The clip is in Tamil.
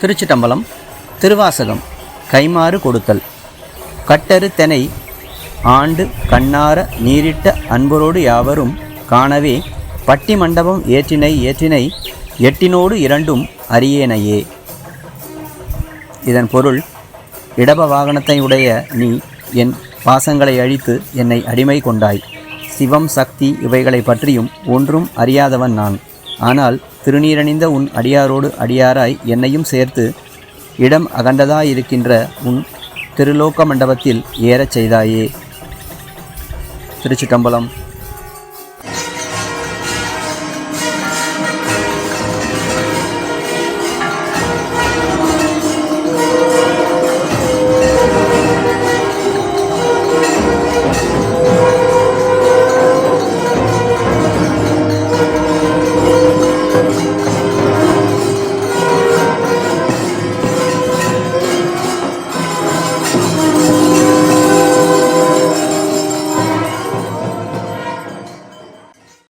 திருச்சிட்டம்பலம் திருவாசகம் கைமாறு கொடுத்தல். கட்டரு தெனை ஆண்டு கண்ணார நீரிட்ட அன்பரோடு யாவரும் காணவே பட்டி மண்டபம் ஏற்றினை ஏற்றினை எட்டினோடு இரண்டும் அரியேனையே. இதன் பொருள் இடப வாகனத்தை உடைய நீ என் பாசங்களை அழித்து என்னை அடிமை கொண்டாய். சிவம் சக்தி இவைகளை பற்றியும் ஒன்றும் அறியாதவன் நான். ஆனால் திருநீரணிந்த உன் அடியாரோடு அடியாராய் என்னையும் சேர்த்து இடம் அகண்டதாயிருக்கின்ற உன் திருலோக மண்டபத்தில் ஏறச் செய்தாயே. திருச்சிட்டம்பலம்